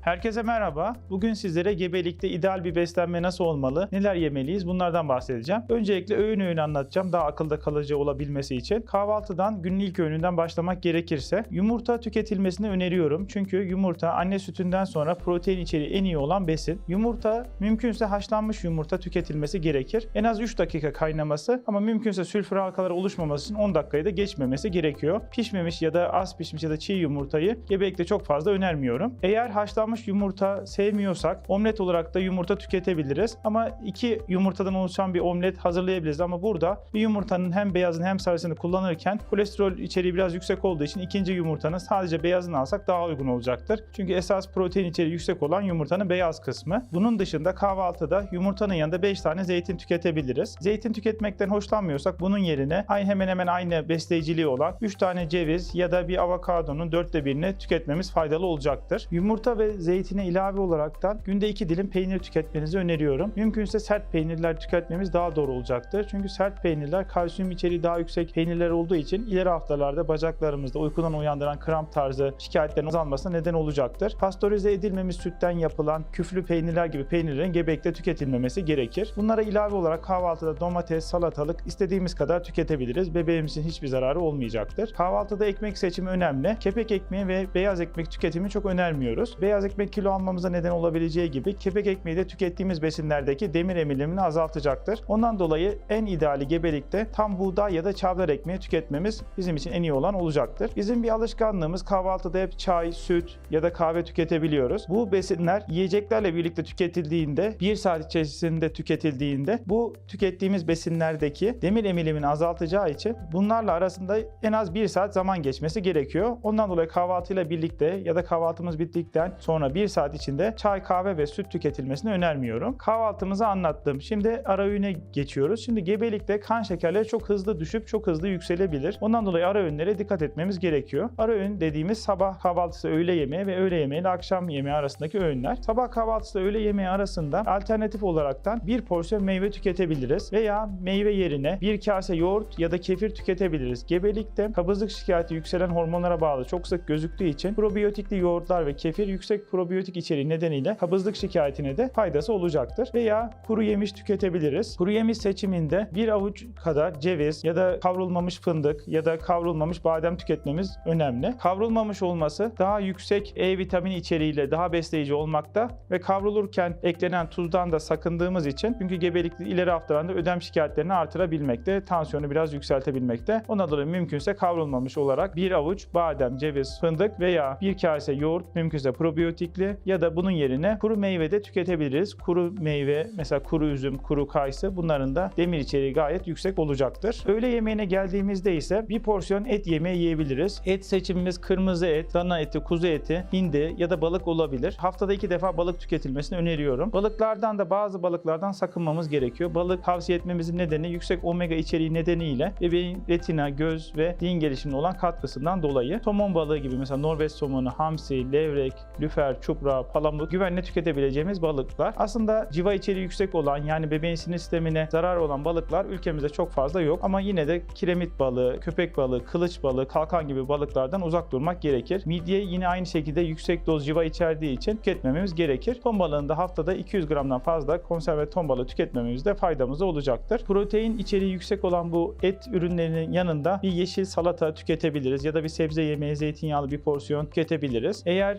Herkese merhaba. Bugün sizlere gebelikte ideal bir beslenme nasıl olmalı, neler yemeliyiz bunlardan bahsedeceğim. Öncelikle öğün öğün anlatacağım daha akılda kalıcı olabilmesi için. Kahvaltıdan günün ilk öğününden başlamak gerekirse yumurta tüketilmesini öneriyorum. Çünkü yumurta anne sütünden sonra protein içeriği en iyi olan besin. Yumurta mümkünse haşlanmış yumurta tüketilmesi gerekir. En az 3 dakika kaynaması ama mümkünse sülfür halkaları oluşmaması için 10 dakikayı da geçmemesi gerekiyor. Pişmemiş ya da az pişmiş ya da çiğ yumurtayı gebelikte çok fazla önermiyorum. Eğer haşlanmış yumurta sevmiyorsak omlet olarak da yumurta tüketebiliriz. Ama iki yumurtadan oluşan bir omlet hazırlayabiliriz. Ama burada bir yumurtanın hem beyazını hem sarısını kullanırken kolesterol içeriği biraz yüksek olduğu için ikinci yumurtanın sadece beyazını alsak daha uygun olacaktır. Çünkü esas protein içeriği yüksek olan yumurtanın beyaz kısmı. Bunun dışında kahvaltıda yumurtanın yanında 5 tane zeytin tüketebiliriz. Zeytin tüketmekten hoşlanmıyorsak bunun yerine aynı hemen hemen aynı besleyiciliği olan 3 tane ceviz ya da bir avokadonun dörtte birini tüketmemiz faydalı olacaktır. Yumurta ve zeytine ilave olaraktan günde 2 dilim peynir tüketmenizi öneriyorum. Mümkünse sert peynirler tüketmemiz daha doğru olacaktır. Çünkü sert peynirler kalsiyum içeriği daha yüksek peynirler olduğu için ileri haftalarda bacaklarımızda uykudan uyandıran kramp tarzı şikayetlerin azalmasına neden olacaktır. Pastörize edilmemiş sütten yapılan küflü peynirler gibi peynirlerin gebekte tüketilmemesi gerekir. Bunlara ilave olarak kahvaltıda domates, salatalık istediğimiz kadar tüketebiliriz. Bebeğimizin hiçbir zararı olmayacaktır. Kahvaltıda ekmek seçimi önemli. Kepek ekmeği ve beyaz ekmek tüketimi çok önermiyoruz. Beyaz ekmek kilo almamıza neden olabileceği gibi kepek ekmeği de tükettiğimiz besinlerdeki demir emilimini azaltacaktır. Ondan dolayı en ideali gebelikte tam buğday ya da çavdar ekmeği tüketmemiz bizim için en iyi olan olacaktır. Bizim bir alışkanlığımız kahvaltıda hep çay, süt ya da kahve tüketebiliyoruz. Bu besinler yiyeceklerle birlikte tüketildiğinde, bir saat içerisinde tüketildiğinde bu tükettiğimiz besinlerdeki demir emilimini azaltacağı için bunlarla arasında en az bir saat zaman geçmesi gerekiyor. Ondan dolayı kahvaltıyla birlikte ya da kahvaltımız bittikten sonra bir saat içinde çay, kahve ve süt tüketilmesini önermiyorum. Kahvaltımızı anlattım. Şimdi ara öğüne geçiyoruz. Şimdi gebelikte kan şekerleri çok hızlı düşüp çok hızlı yükselebilir. Ondan dolayı ara öğünlere dikkat etmemiz gerekiyor. Ara öğün dediğimiz sabah kahvaltısı öğle yemeği ve öğle yemeği ile akşam yemeği arasındaki öğünler. Sabah kahvaltısı öğle yemeği arasında alternatif olaraktan bir porsiyon meyve tüketebiliriz veya meyve yerine bir kase yoğurt ya da kefir tüketebiliriz. Gebelikte kabızlık şikayeti yükselen hormonlara bağlı çok sık gözüktüğü için probiyotikli yoğurtlar ve kefir yüksek probiyotik içeriği nedeniyle kabızlık şikayetine de faydası olacaktır. Veya kuru yemiş tüketebiliriz. Kuru yemiş seçiminde bir avuç kadar ceviz ya da kavrulmamış fındık ya da kavrulmamış badem tüketmemiz önemli. Kavrulmamış olması daha yüksek E vitamini içeriğiyle daha besleyici olmakta ve kavrulurken eklenen tuzdan da sakındığımız için çünkü gebelik ileri haftalarında ödem şikayetlerini artırabilmekte, tansiyonu biraz yükseltebilmekte. Ona dolayı mümkünse kavrulmamış olarak bir avuç badem, ceviz, fındık veya bir kase yoğurt mümkünse probiyotikli ya da bunun yerine kuru meyve de tüketebiliriz. Kuru meyve mesela kuru üzüm, kuru kayısı bunların da demir içeriği gayet yüksek olacaktır. Öğle yemeğine geldiğimizde ise bir porsiyon et yemeği yiyebiliriz. Et seçimimiz kırmızı et, dana eti, kuzu eti, hindi ya da balık olabilir. Haftada iki defa balık tüketilmesini öneriyorum. Balıklardan da bazı balıklardan sakınmamız gerekiyor. Balık tavsiye etmemizin nedeni yüksek omega içeriği nedeniyle bebeğin retina, göz ve din gelişimine olan katkısından dolayı. Somon balığı gibi mesela Norveç somonu, hamsi, levrek, lüfer, çupra, palamut güvenle tüketebileceğimiz balıklar. Aslında civa içeriği yüksek olan yani bebeğin sinir sistemine zarar olan balıklar ülkemizde çok fazla yok. Ama yine de kiremit balığı, köpek balığı, kılıç balığı, kalkan gibi balıklardan uzak durmak gerekir. Midye yine aynı şekilde yüksek doz civa içerdiği için tüketmememiz gerekir. Ton balığında haftada 200 gramdan fazla konserve ton balığı tüketmememizde faydamız olacaktır. Protein içeriği yüksek olan bu et ürünlerinin yanında bir yeşil salata tüketebiliriz ya da bir sebze yemeği zeytinyağlı bir porsiyon tüketebiliriz. Eğer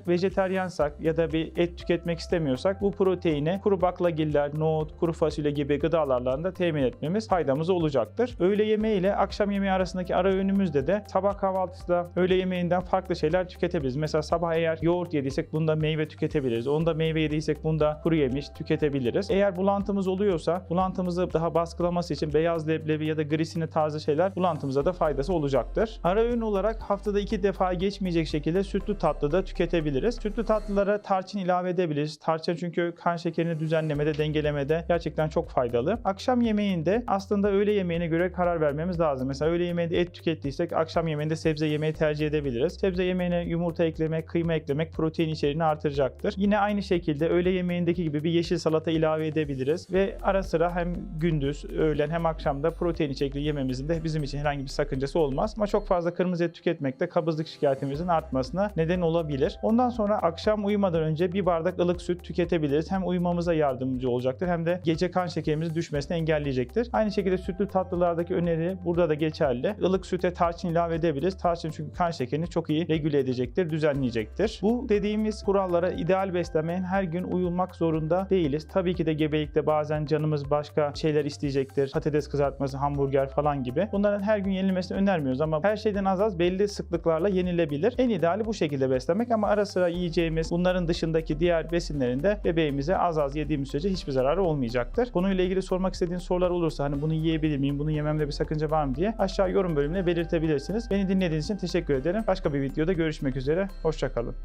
vejeteryansak ya da bir et tüketmek istemiyorsak bu proteini kuru baklagiller, nohut, kuru fasulye gibi gıdalarla da temin etmemiz faydamız olacaktır. Öğle yemeği ile akşam yemeği arasındaki ara öğünümüzde de sabah kahvaltısında öğle yemeğinden farklı şeyler tüketebiliriz. Mesela sabah eğer yoğurt yediysek bunda meyve tüketebiliriz. Onda meyve yediysek bunda kuru yemiş tüketebiliriz. Eğer bulantımız oluyorsa bulantımızı daha baskılaması için beyaz leblebi ya da grisini tarzı şeyler bulantımıza da faydası olacaktır. Ara öğün olarak haftada iki defa geçmeyecek şekilde sütlü tatlı da tüketebiliriz. Sütlü tatlılara tarçın ilave edebiliriz. Tarçın çünkü kan şekerini düzenlemede, dengelemede gerçekten çok faydalı. Akşam yemeğinde aslında öğle yemeğine göre karar vermemiz lazım. Mesela öğle yemeğinde et tükettiysek akşam yemeğinde sebze yemeği tercih edebiliriz. Sebze yemeğine yumurta eklemek, kıyma eklemek protein içeriğini artıracaktır. Yine aynı şekilde öğle yemeğindeki gibi bir yeşil salata ilave edebiliriz ve ara sıra hem gündüz, öğlen hem akşamda protein içerikli yememizin de bizim için herhangi bir sakıncası olmaz. Ama çok fazla kırmızı et tüketmek de kabızlık şikayetimizin artmasına neden olabilir. Ondan sonra akşam akşam uyumadan önce bir bardak ılık süt tüketebiliriz. Hem uyumamıza yardımcı olacaktır hem de gece kan şekerimizin düşmesini engelleyecektir. Aynı şekilde sütlü tatlılardaki öneri burada da geçerli. Ilık süte tarçın ilave edebiliriz. Tarçın çünkü kan şekerini çok iyi regüle edecektir, düzenleyecektir. Bu dediğimiz kurallara ideal beslenmenin her gün uyulmak zorunda değiliz. Tabii ki de gebelikte bazen canımız başka şeyler isteyecektir. Patates kızartması, hamburger falan gibi. Bunların her gün yenilmesini önermiyoruz ama her şeyden az az belli sıklıklarla yenilebilir. En ideali bu şekilde beslemek ama ara sıra yiyeceğimiz bunların dışındaki diğer besinlerin de bebeğimize az az yediğimiz sürece hiçbir zararı olmayacaktır. Konuyla ilgili sormak istediğiniz sorular olursa hani bunu yiyebilir miyim, bunu yememde bir sakınca var mı diye aşağı yorum bölümüne belirtebilirsiniz. Beni dinlediğiniz için teşekkür ederim. Başka bir videoda görüşmek üzere. Hoşçakalın.